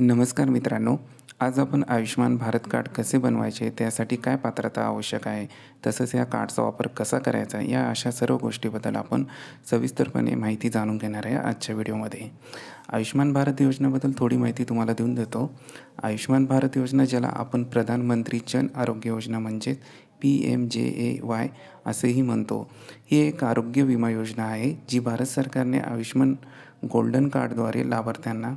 नमस्कार मित्रांनो आज आपण आयुष्यमान भारत कार्ड कसे बनवायचे त्यासाठी काय पात्रता आवश्यक आहे तसंच या कार्डचा वापर कसा करायचा या अशा सर्व गोष्टीबद्दल आपण सविस्तरपणे माहिती जाणून घेणार आहे आजच्या व्हिडिओमध्ये. आयुष्यमान भारत योजनेबद्दल थोडी माहिती तुम्हाला देऊन देतो. आयुष्यमान भारत योजना ज्याला आपण प्रधानमंत्री जन आरोग्य योजना म्हणजेच P M J A Y असेही म्हणतो ही एक आरोग्य विमा योजना आहे जी भारत सरकारने आयुष्यमान गोल्डन कार्डद्वारे लाभार्थ्यांना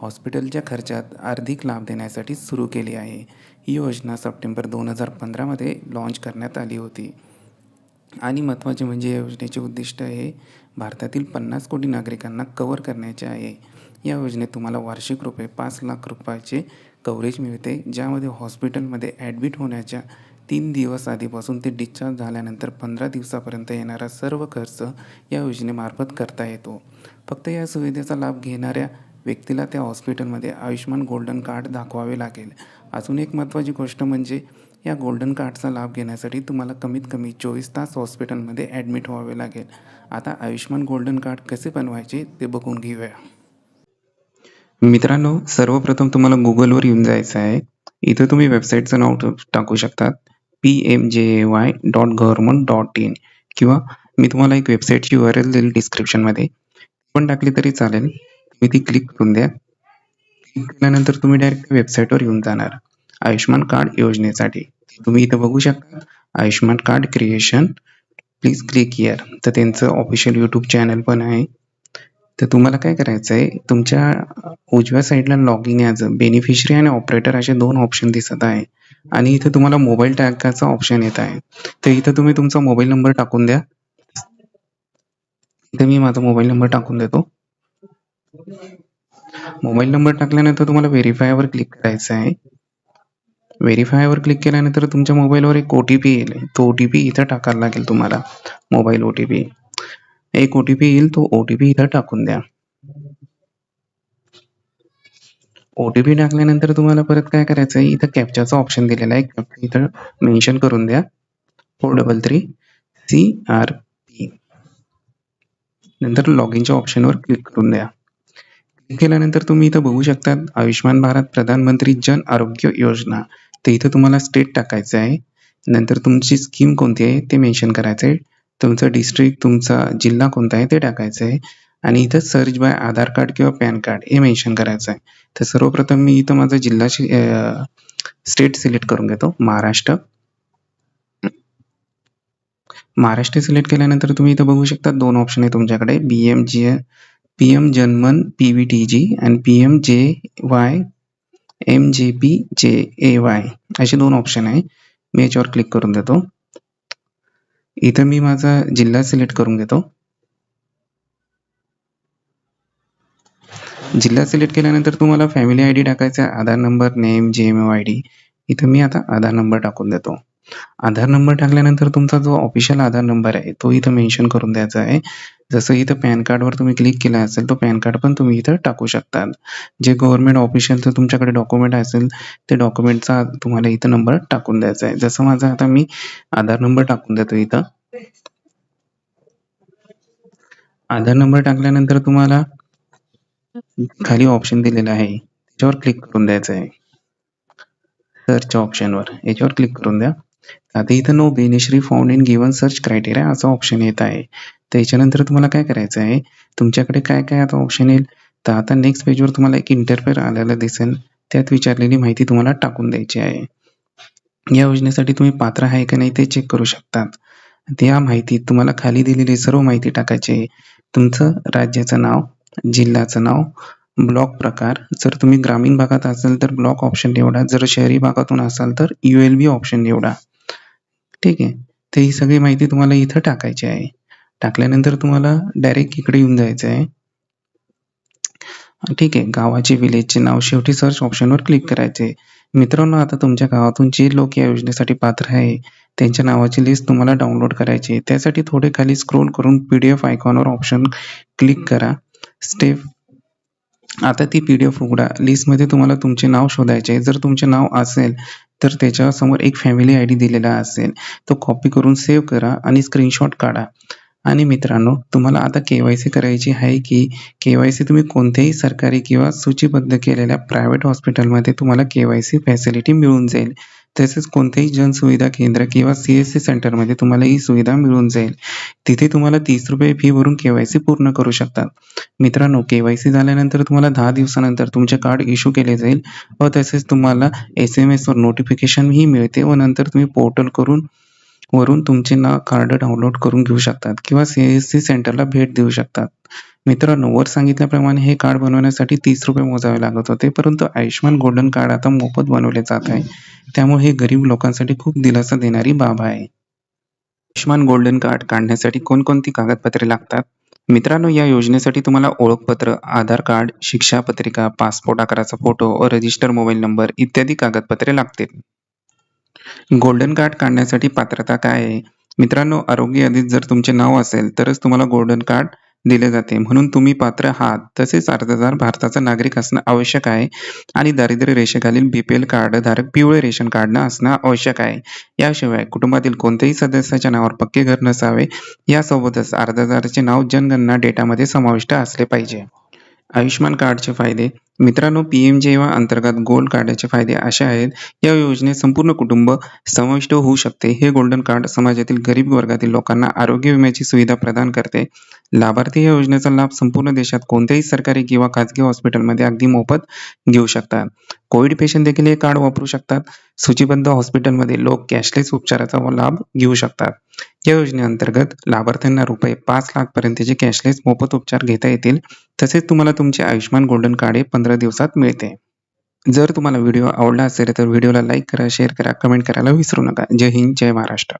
हॉस्पिटलच्या खर्चात आर्थिक लाभ देण्यासाठी सुरू केली आहे. ही योजना सप्टेंबर दोन हजार पंधरामध्ये लॉन्च करण्यात आली होती. आणि महत्त्वाचे म्हणजे या योजनेचे उद्दिष्ट हे भारतातील पन्नास कोटी नागरिकांना कवर करण्याचे आहे. या योजनेत तुम्हाला वार्षिक रुपये पाच लाख रुपयाचे कव्हरेज मिळते ज्यामध्ये हॉस्पिटलमध्ये ॲडमिट होण्याच्या तीन दिवस आधीपासून ते डिस्चार्ज झाल्यानंतर पंधरा दिवसापर्यंत येणारा सर्व खर्च या योजनेमार्फत करता येतो. फक्त या सुविधेचा लाभ घेणाऱ्या व्यक्तीला त्या हॉस्पिटलमध्ये आयुष्यमान गोल्डन कार्ड दाखवावे लागेल. अजून एक महत्त्वाची गोष्ट म्हणजे या गोल्डन कार्डचा लाभ घेण्यासाठी तुम्हाला कमीत कमी चोवीस तास हॉस्पिटलमध्ये ॲडमिट व्हावे लागेल. आता आयुष्यमान गोल्डन कार्ड कसे बनवायचे ते बघून घेऊया. मित्रांनो सर्वप्रथम तुम्हाला गुगलवर येऊन जायचं आहे. इथं तुम्ही वेबसाईटचं नाव टाकू शकतात. P M J A Y dot government dot in किंवा मी तुम्हाला एक वेबसाईटची यू एल देईल डिस्क्रिप्शनमध्ये पण टाकली तरी चालेल. तुम्ही ती क्लिक करून द्या. क्लिक केल्यानंतर तुम्ही डायरेक्ट वेबसाईटवर येऊन जाणार. आयुष्यमान कार्ड योजनेसाठी. तुम्ही इथं बघू शकता. Ayushman card creation please click here तर त्यांचं ऑफिशियल यूट्यूब चॅनल पण आहे. तर तुम्हाला काय करायचं आहे? तुमच्या उजव्या साईडला लॉग इन ॲज बेनिफिशरी आणि ऑपरेटर असे दोन ऑप्शन दिसत आहे. आणि इथे तुम्हाला मोबाईल टाकायचा ऑप्शन येत आहे. तर इथं तुम्ही तुमचा मोबाईल नंबर टाकून द्या. इथे मी माझा मोबाईल नंबर टाकून देतो. मोबाईल नंबर टाकल्यानंतर तुम्हाला व्हेरीफायवर क्लिक करायचं आहे. व्हेरीफायवर क्लिक केल्यानंतर तुमच्या मोबाईलवर एक ओ टी पी येईल. तो ओ टी पी इथं टाकायला लागेल तुम्हाला. मोबाईल ओ टी पी एक ओ टी पी येईल तो ओ टी पी इथं टाकून द्या. ओ टी पी टाकल्यानंतर तुम्हाला परत काय करायचं आहे? इथं कॅप्चाचा ऑप्शन दिलेला आहे. Captcha इथं मेन्शन करून द्या. Four double three C R P नंतर लॉग इनच्या ऑप्शनवर क्लिक करून द्या. केल्यानंतर तुम्ही इथं बघू शकता आयुष्यमान भारत प्रधानमंत्री जन आरोग्य योजना. तर इथं तुम्हाला स्टेट टाकायचं आहे. नंतर तुमची स्कीम कोणती आहे ते मेन्शन करायचं आहे. तुमचं डिस्ट्रिक्ट तुमचा जिल्हा कोणता आहे ते टाकायचं आहे. आणि इथं सर्च बाय आधार कार्ड किंवा पॅन कार्ड हे मेन्शन करायचं आहे. तर सर्वप्रथम मी इथं माझा जिल्हा स्टेट सिलेक्ट करून घेतो. महाराष्ट्र. महाराष्ट्र सिलेक्ट केल्यानंतर तुम्ही इथं बघू शकता दोन ऑप्शन आहे तुमच्याकडे. B M G P M Janman P V T G आणि P M J Y M J P J A Y असे दोन ऑप्शन आहे. मी याच्यावर क्लिक करून देतो. इथं मी माझा जिल्हा सिलेक्ट करून घेतो. जिल्हा सिलेक्ट केल्यानंतर तुम्हाला फॅमिली आय डी टाकायचा आहे. Aadhaar number name J M I D इथं मी आता आधार नंबर टाकून देतो. आधार नंबर टाकल्यानंतर तुमचा जो ऑफिशियल आधार नंबर आहे तो इथं मेन्शन करून द्यायचा आहे. जसं इथं पॅन कार्डवर तुम्ही क्लिक केला असेल तो पॅन कार्ड पण तुम्ही इथं टाकू शकता. जे गव्हर्नमेंट ऑफिशियलचं तुमच्याकडे डॉक्युमेंट असेल ते डॉक्युमेंटचा तुम्हाला इथं नंबर टाकून द्यायचा आहे. जसं माझा आता मी आधार नंबर टाकून देतो इथं. आधार नंबर टाकल्यानंतर तुम्हाला खाली ऑप्शन दिलेला आहे. त्याच्यावर क्लिक करून द्यायचं आहे. सर्चच्या ऑप्शनवर याच्यावर क्लिक करून द्या. आता इथं no beneficiary found in given search criteria असा ऑप्शन येत आहे. त्याच्यानंतर तुम्हाला काय करायचं आहे? तुमच्याकडे काय काय आता ऑप्शन येईल? तर आता नेक्स्ट पेजवर तुम्हाला एक इंटरफेअर आलेला दिसेल. त्यात विचारलेली माहिती तुम्हाला टाकून द्यायची आहे. या योजनेसाठी तुम्ही पात्र आहे का नाही ते चेक करू शकतात. त्या माहितीत तुम्हाला खाली दिलेली सर्व माहिती टाकायची आहे. तुमचं राज्याचं नाव जिल्ह्याचं नाव ब्लॉक प्रकार. जर तुम्ही ग्रामीण भागात असाल तर ब्लॉक ऑप्शन निवडा. जर शहरी भागातून असाल तर यू एल बी ऑप्शन निवडा. ठीक आहे. तर ही सगळी माहिती तुम्हाला इथं टाकायची आहे. टाकल्यानंतर तुम्हाला डायरेक्ट इकडे येऊन जायचं आहे. ठीक आहे. गावाचे विलेजचे नाव शेवटी सर्च ऑप्शनवर क्लिक करायचे मित्रांनो आता तुमच्या गावातून जे लोक या योजनेसाठी पात्र आहे त्यांच्या नावाची लिस्ट तुम्हाला डाउनलोड करायची आहे. त्यासाठी थोडे खाली स्क्रोल करून पी डी एफ आयकॉनवर ऑप्शन क्लिक करा. स्टेप आता ती पी डी एफ उघडा लिस्टमध्ये तुम्हाला तुमचे नाव शोधायचे आहे. जर तुमचे नाव असेल तर त्याच्यासमोर एक फॅमिली आय डी दिलेला असेल तो कॉपी करून सेव्ह करा आणि स्क्रीनशॉट काढा आणि मित्रांनो तुम्हाला आता के-वाय-सी करायची आहे की के-वाय-सी तुम्ही कोणत्याही सरकारी किंवा सूचीबद्ध केलेल्या प्रायव्हेट हॉस्पिटलमध्ये तुम्हाला के-वाय-सी फॅसिलिटी मिळून जाईल. तसेच कोणतेही जनसुविधा केंद्र किंवा सी-एस-सी सेंटरमध्ये तुम्हाला ही सुविधा मिळून जाईल. तिथे तुम्हाला ₹30 फी भरून के-वाय-सी पूर्ण करू शकतात. मित्रांनो के-वाय-सी झाल्यानंतर तुम्हाला दहा दिवसानंतर तुमचे कार्ड इश्यू केले जाईल व तसेच तुम्हाला एस-एम-एसवर नोटिफिकेशनही मिळते व नंतर तुम्ही पोर्टल करून वरून तुमचे ना कार्ड डाउनलोड करून घेऊ शकतात किंवा सी-एस-सी सेंटरला भेट देऊ शकतात. मित्रांनो वर सांगितल्याप्रमाणे हे कार्ड बनवण्यासाठी ₹30 मोजावे लागत होते परंतु आयुष्यमान गोल्डन कार्ड आता मोफत बनवले जात आहे. त्यामुळे हे गरीब लोकांसाठी खूप दिलासा देणारी बाब आहे. आयुष्यमान गोल्डन कार्ड काढण्यासाठी कोणकोणती कागदपत्रे लागतात? मित्रांनो या योजनेसाठी तुम्हाला ओळखपत्र, आधार कार्ड, शिक्षापत्रिका, पासपोर्ट आकाराचा फोटो व रजिस्टर मोबाईल नंबर इत्यादी कागदपत्रे लागतील. गोल्डन कार्ड काढण्यासाठी पात्रता काय आहे? मित्रांनो आरोग्य यादीत जर तुमचे नाव असेल तरच तुम्हाला गोल्डन कार्ड दिले जाते म्हणून तुम्ही पात्र आहात. तसेच अर्जदार भारताचा नागरिक असणं आवश्यक आहे आणि दारिद्र्य रेषेखालील बीपीएल कार्डधारक पिवळे रेशन कार्ड असणं आवश्यक आहे. याशिवाय कुटुंबातील कोणत्याही सदस्याच्या नावावर पक्के घर नसावे. यासोबतच अर्जदाराचे नाव जनगणना डेटामध्ये समाविष्ट असले पाहिजे. आयुष्यमान कार्डचे फायदे मित्रांनो पीएमजेएवाय अंतर्गत गोल्ड कार्डाचे फायदे असे आहेत. या योजनेत संपूर्ण कुटुंब समाविष्ट होऊ शकते. हे गोल्डन कार्ड समाजातील गरीब वर्गातील लोकांना आरोग्य विम्याची सुविधा प्रदान करते. लाभार्थी या योजनेचा लाभ संपूर्ण देशात कोणत्याही सरकारी किंवा खाजगी हॉस्पिटलमध्ये अगदी मोफत घेऊ शकतात. कोविड पेशंट देखील हे कार्ड वापरू शकतात. सूचीबद्ध हॉस्पिटलमध्ये लोक कॅशलेस उपचाराचा लाभ घेऊ शकतात. या योजनेअंतर्गत लाभार्थ्यांना रुपये पाच लाख पर्यंतचे कॅशलेस मोफत उपचार घेता येतील. तसेच तुम्हाला तुमचे आयुष्यमान गोल्डन कार्ड हे 15 दिवसात मिळते. जर तुम्हाला व्हिडिओ आवडला असेल तर व्हिडिओला लाईक करा, शेअर करा, कमेंट करायला विसरू नका. जय हिंद, जय महाराष्ट्र.